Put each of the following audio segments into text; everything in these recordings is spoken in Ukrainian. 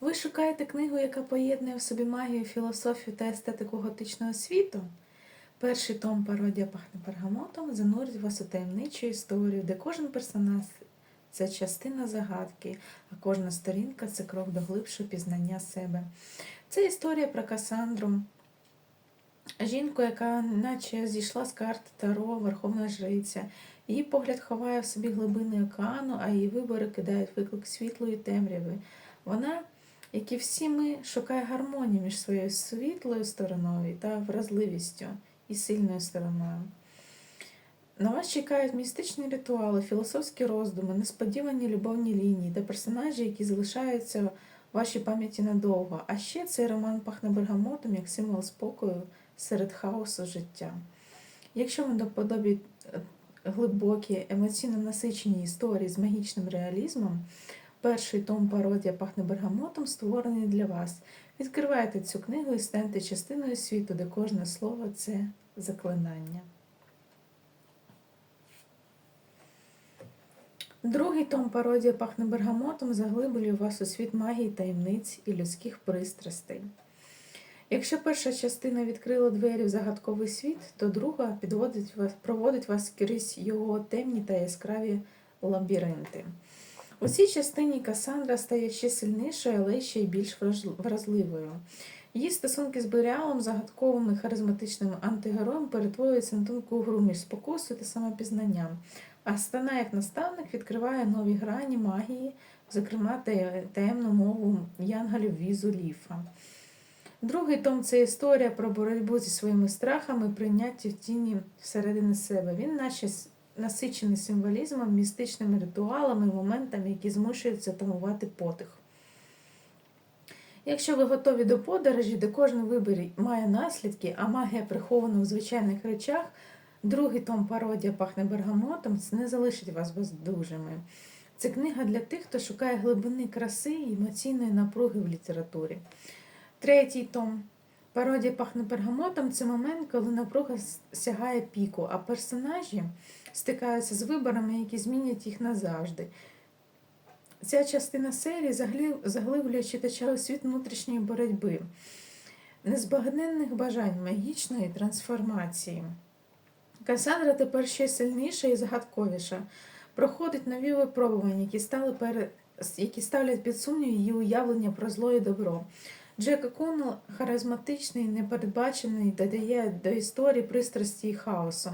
Ви шукаєте книгу, яка поєднує в собі магію, філософію та естетику готичного світу? Перший том пародія пахне пергамотом занурить вас у таємничу історію, де кожен персонаж це частина загадки, а кожна сторінка це крок до глибшого пізнання себе. Це історія про Касандру, жінку, яка наче зійшла з карт Таро, Верховна Жриця. Її погляд ховає в собі глибини океану, а її вибори кидають виклик світлої темряви. Вона, як і всі ми, шукає гармонію між своєю світлою стороною та вразливістю і сильною стороною. На вас чекають містичні ритуали, філософські роздуми, несподівані любовні лінії та персонажі, які залишаються в вашій пам'яті надовго. А ще цей роман пахне бергамотом як символ спокою серед хаосу життя. Якщо вам до подобі е, глибокі, емоційно насичені історії з магічним реалізмом, перший том пародія пахне бергамотом створений для вас. Відкривайте цю книгу і станьте частиною світу, де кожне слово це заклинання. Другий том пародія пахне бергамотом заглиблює вас у світ магії, таємниць і людських пристрастей. Якщо перша частина відкрила двері в загадковий світ, то друга підводить вас, проводить вас крізь його темні та яскраві лабіринти. У цій частині Касандра стає ще сильнішою, але ще й більш вразливою. Її стосунки з Беріалом, загадковим і харизматичним антигероєм, перетворюються на тонку гру між спокусою та самопізнанням. А Стана, як наставник, відкриває нові грані магії, зокрема таємну мову янголів візу Ліфа. Другий том це історія про боротьбу зі своїми страхами, прийняття в тіні всередини себе. Він наче насичений символізмом, містичними ритуалами, моментами, які змушують затамувати подих. Якщо ви готові до подорожі, де кожен вибір має наслідки, а магія прихована в звичайних речах, другий том пародія пахне бергамотом, це не залишить вас бездужими. Це книга для тих, хто шукає глибини краси і емоційної напруги в літературі. Третій том. Пародія пахне бергамотом це момент, коли напруга сягає піку, а персонажі стикаються з виборами, які змінять їх назавжди. Ця частина серії заглиблює читача у світ внутрішньої боротьби, незбагненних бажань магічної трансформації. Касандра тепер ще сильніша і загадковіша. Проходить нові випробування, які, стали пере... які ставлять під сумнів її уявлення про зло і добро. Джек Коннелл харизматичний, непередбачений, додає до історії пристрасті і хаосу.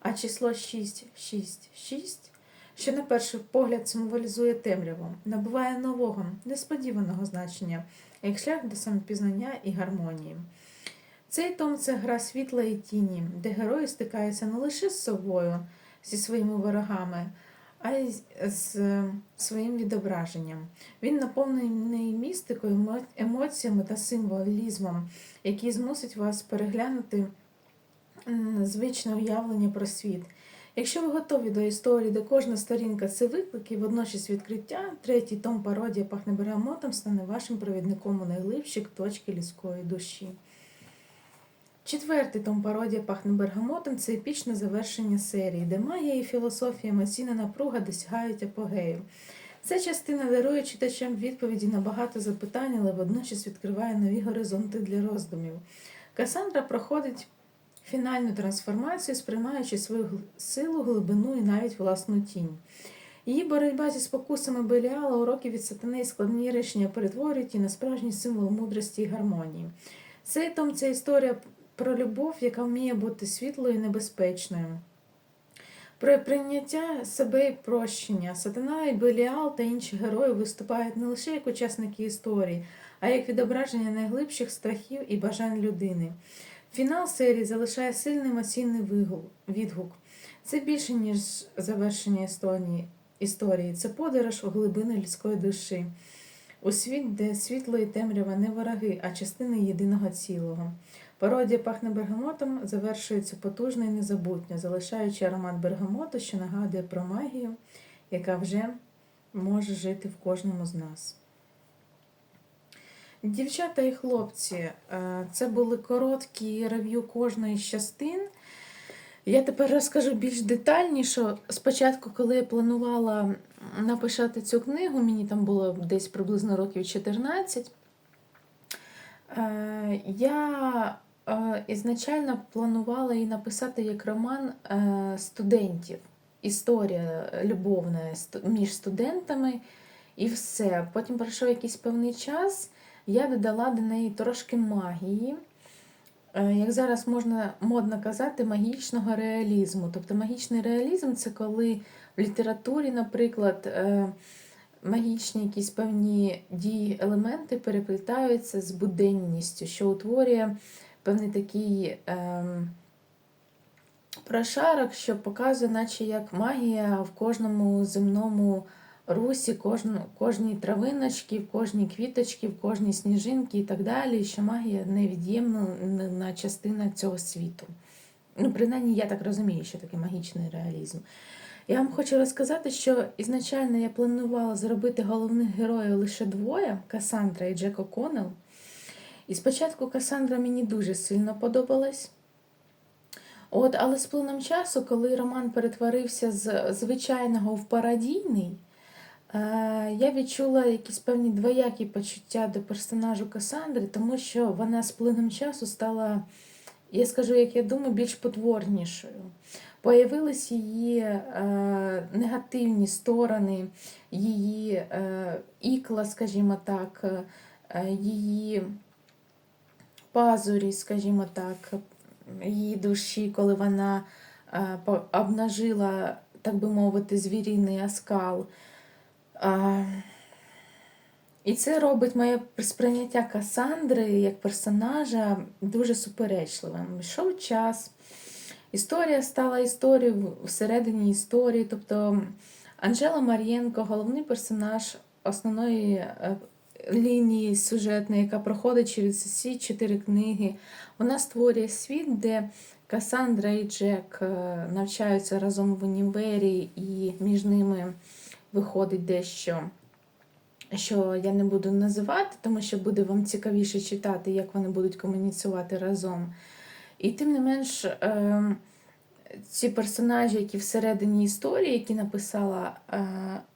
А число 6, 6, 6, що на перший погляд символізує темряву, набуває нового, несподіваного значення, як шлях до самопізнання і гармонії. Цей том це гра світла і тіні, де герої стикаються не лише з собою, зі своїми ворогами, а й з- своїм відображенням. Він наповнений містикою, емоціями та символізмом, який змусить вас переглянути звичне уявлення про світ. Якщо ви готові до історії, де кожна сторінка це виклик і водночас відкриття, третій том пародія пахне бергамотом стане вашим провідником у найглибші точки людської душі. Четвертий том пародія пахне бергамотом це епічне завершення серії, де магія і філософія, емоційна напруга досягають апогею. Ця частина дарує читачам відповіді на багато запитань, але водночас відкриває нові горизонти для роздумів. Касандра проходить фінальну трансформацію, сприймаючи свою силу, глибину і навіть власну тінь. Її боротьба зі спокусами Беліала, уроки від сатани і складні рішення перетворюють її на справжній символ мудрості і гармонії. Цей том це історія про любов, яка вміє бути світлою і небезпечною. Про прийняття себе і прощення. Сатана і Беліал та інші герої виступають не лише як учасники історії, а як відображення найглибших страхів і бажань людини. Фінал серії залишає сильний емоційний відгук. Це більше, ніж завершення історії. Це подорож у глибини людської душі. У світ, де світло і темрява не вороги, а частини єдиного цілого. Пародія пахне бергамотом завершується потужно і незабутньо, залишаючи аромат бергамоту, що нагадує про магію, яка вже може жити в кожному з нас. Дівчата і хлопці, е, це були короткі рев'ю кожної з частин. Я тепер розкажу більш детальніше. Спочатку, коли я планувала написати цю книгу, мені там було десь приблизно років 14. е, Я ізначально планувала її написати як роман е, студентів. Історія любовна між студентами і все. Потім пройшов якийсь певний час, я додала до неї трошки магії. Е, Як зараз можна модно казати, магічного реалізму. Тобто магічний реалізм це коли в літературі, наприклад, е, магічні якісь певні дії, елементи переплітаються з буденністю, що утворює певний такий ем, прошарок, що показує, наче як магія в кожному земному русі, кожну, кожній травиночці, в кожній квіточці, в кожній сніжинці і так далі, що магія невід'ємна частина цього світу. Ну, принаймні, я так розумію, що таке магічний реалізм. Я вам хочу розказати, що ізначально я планувала зробити головних героїв лише двоє Касандра і Джек О'Коннелл. І спочатку Касандра мені дуже сильно подобалась. От, але з плином часу, коли роман перетворився з звичайного в пародійний, е, я відчула якісь певні двоякі почуття до персонажу Касандри, тому що вона з плином часу стала, я скажу, як я думаю, більш потворнішою. Появились її е, негативні сторони, її е, ікла, скажімо так, е, її пазурі, скажімо так, її душі, коли вона е, обнажила, так би мовити, звіріний оскал. І це робить моє сприйняття Касандри як персонажа дуже суперечливим. Йшов час, історія стала історією всередині історії. Тобто Анжела Мар'єнко, головний персонаж основної е, лінії сюжетної, яка проходить через всі чотири книги. Вона створює світ, де Касандра і Джек е, навчаються разом в універі, і між ними виходить дещо, що я не буду називати, тому що буде вам цікавіше читати, як вони будуть комуніцювати разом. І тим не менш, е, ці персонажі, які всередині історії, які написала е,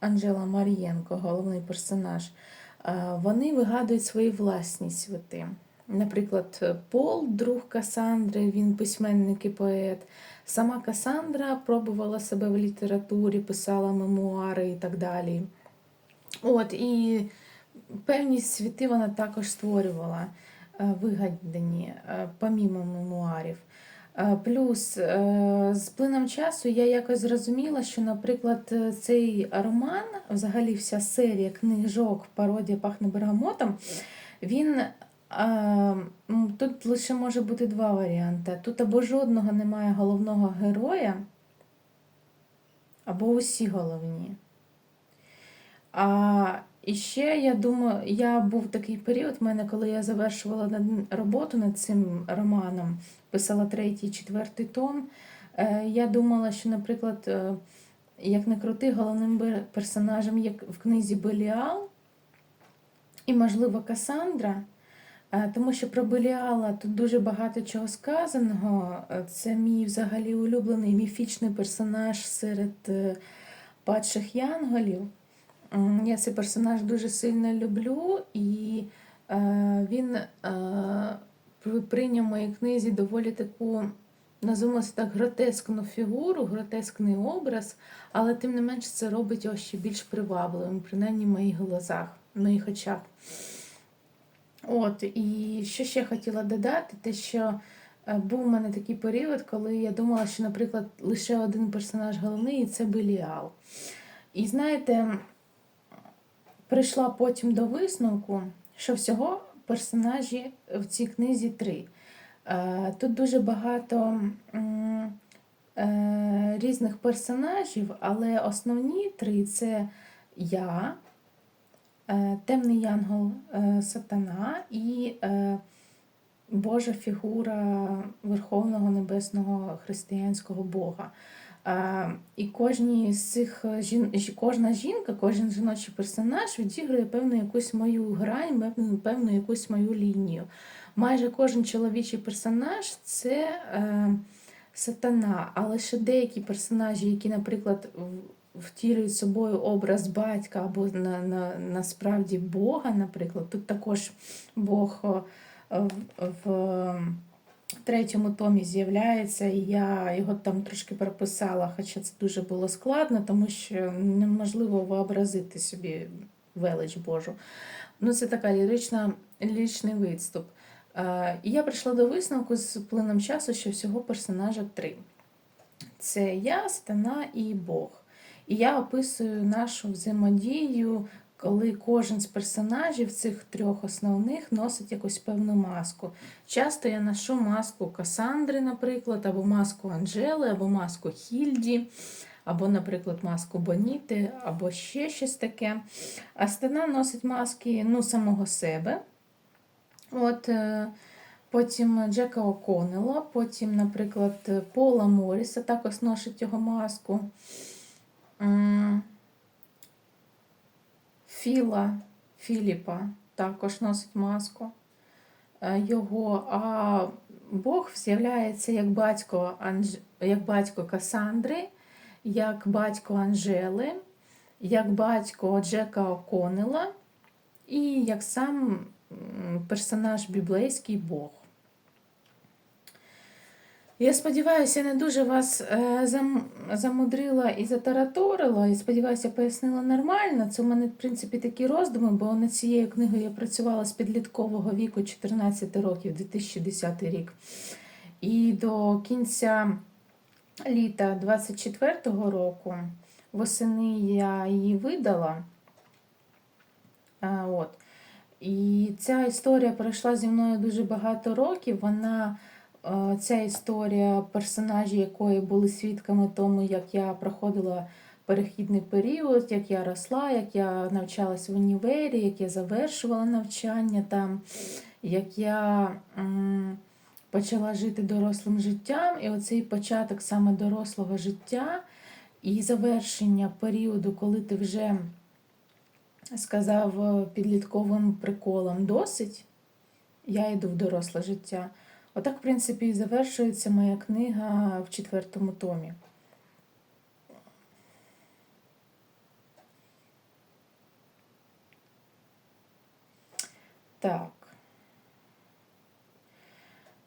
Анжела Мар'єнко, головний персонаж, вони вигадують свої власні світи. Наприклад, Пол, друг Касандри, він письменник і поет. Сама Касандра пробувала себе в літературі, писала мемуари і так далі. От, і певні світи вона також створювала, е, вигадані, е, помімо мемуарів. Е, Плюс е, з плином часу я якось зрозуміла, що, наприклад, е, цей роман, взагалі вся серія книжок Пародія пахне бергамотом, він тут лише може бути два варіанти. Тут або жодного немає головного героя, або усі головні. А і ще я думаю, я був такий період в мене, коли я завершувала роботу над цим романом, писала третій, четвертий том. е, Я думала, що, наприклад, е, як не крути, головним персонажем є в книзі Беліал і, можливо, Касандра. Е, Тому що про Беліала тут дуже багато чого сказаного. Це мій взагалі улюблений міфічний персонаж серед падших янголів. Я цей персонаж дуже сильно люблю, і е, він е, прийняв моїй книзі доволі таку, називаємо це так, гротескну фігуру, гротескний образ, але тим не менш це робить його ще більш привабливим, принаймні в моїх глазах, в моїх очах. От, і що ще хотіла додати, те, що е, був у мене такий період, коли я думала, що, наприклад, лише один персонаж головний, і це Беліал. І знаєте, прийшла потім до висновку, що всього персонажі в цій книзі три. Е, Тут дуже багато е, різних персонажів, але основні три це я, е, темний янгол сатана і Божа фігура Верховного Небесного християнського Бога. Е, І кожній з цих жін... кожна жінка, кожен жіночий персонаж відігрує певну якусь мою грань, певну, певну якусь мою лінію. Майже кожен чоловічий персонаж це е, сатана, а лише деякі персонажі, які, наприклад, втілюють собою образ батька або на, на, насправді Бога, наприклад, тут також Бог о, в, третьому томі з'являється, і я його там трошки прописала, хоча це дуже було складно, тому що неможливо вообразити собі велич Божу. Ну, це така лірична, ліричний відступ. І я прийшла до висновку з плином часу, що всього персонажа три. Це я, Стана і Бог. І я описую нашу взаємодію, коли кожен з персонажів цих трьох основних носить якусь певну маску. Часто я ношу маску Касандри, наприклад, або маску Анжели, або маску Хільді, або, наприклад, маску Боніти, або ще щось таке. А Стана носить маски ну, самого себе. От, е, Потім Джека О'Коннелла, потім, наприклад, Пола Моріса також носить його маску. Філа Філіпа також носить маску е, його, а Бог з'являється як батько, Анж... як батько Касандри, як батько Анжели, як батько Джека Оконела і як сам персонаж біблейський Бог. Я сподіваюся, не дуже вас е, зам- замудрила і затараторила, і сподіваюся, пояснила нормально. Це у мене, в принципі, такі роздуми, бо над цією книгою я працювала з підліткового віку 14 років, 2010 рік. І до кінця літа 24-го року восени я її видала. А, от. І ця історія пройшла зі мною дуже багато років. Вона е, ця історія, персонажі якої були свідками тому, як я проходила перехідний період, як я росла, як я навчалась в універі, як я завершувала навчання там, як я почала жити дорослим життям. І оцей початок саме дорослого життя і завершення періоду, коли ти вже сказав е, підлітковим приколом досить, я йду в доросле життя. Отак, в принципі, і завершується моя книга в четвертому томі. Так.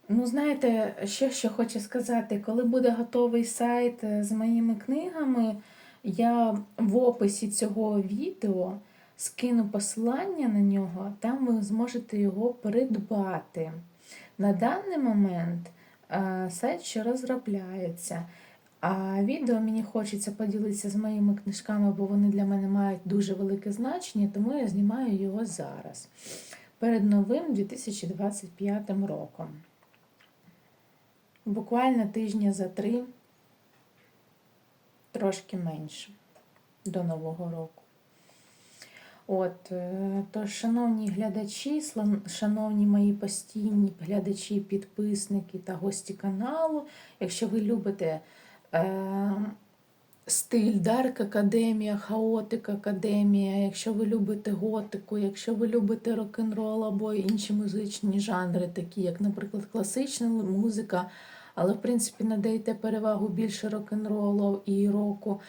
Ну, знаєте, ще що хочу сказати, коли буде готовий сайт е, з моїми книгами, я в описі цього відео скину посилання на нього, там ви зможете його придбати. На даний момент е, сайт ще розробляється. А відео мені хочеться поділитися з моїми книжками, бо вони для мене мають дуже велике значення, тому я знімаю його зараз. Перед новим 2025 роком. Буквально тижня за три, трошки менше до Нового року. От, е, тож, шановні глядачі, шановні мої постійні глядачі, підписники та гості каналу, якщо ви любите е, стиль Дарк Академія, Хаотик Академія, якщо ви любите готику, якщо ви любите рок-н-рол або інші музичні жанри, такі як, наприклад, класична музика, але в принципі надаєте перевагу більше рок-н-ролу і року,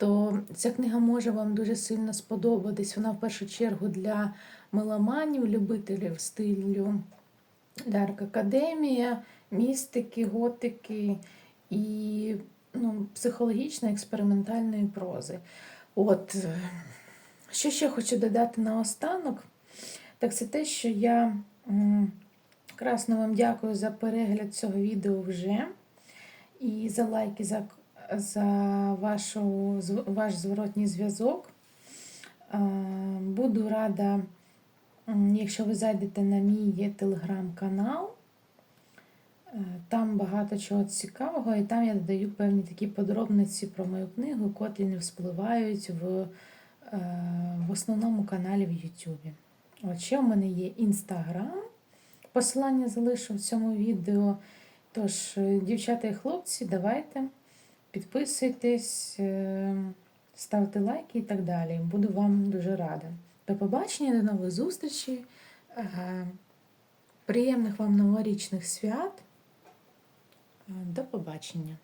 то ця книга може вам дуже сильно сподобатись. Вона в першу чергу для меломанів, любителів стилю Дарк Академія, містики, готики і ну, психологічно-експериментальної прози. От, що ще хочу додати наостанок, так це те, що я красно вам дякую за перегляд цього відео вже і за лайки, за, за вашу, ваш зворотній зв'язок. Е, Буду рада, якщо ви зайдете на мій телеграм-канал. Е, Там багато чого цікавого, і там я додаю певні такі подробниці про мою книгу, котрі не вспливають в, е, в основному каналі в Ютубі. От ще в мене є Інстаграм. Посилання залишу в цьому відео. Тож, дівчата і хлопці, давайте підписуйтесь, е, ставте лайки і так далі. Буду вам дуже рада. До побачення, до нових зустрічей. Е, Приємних вам новорічних свят. До побачення!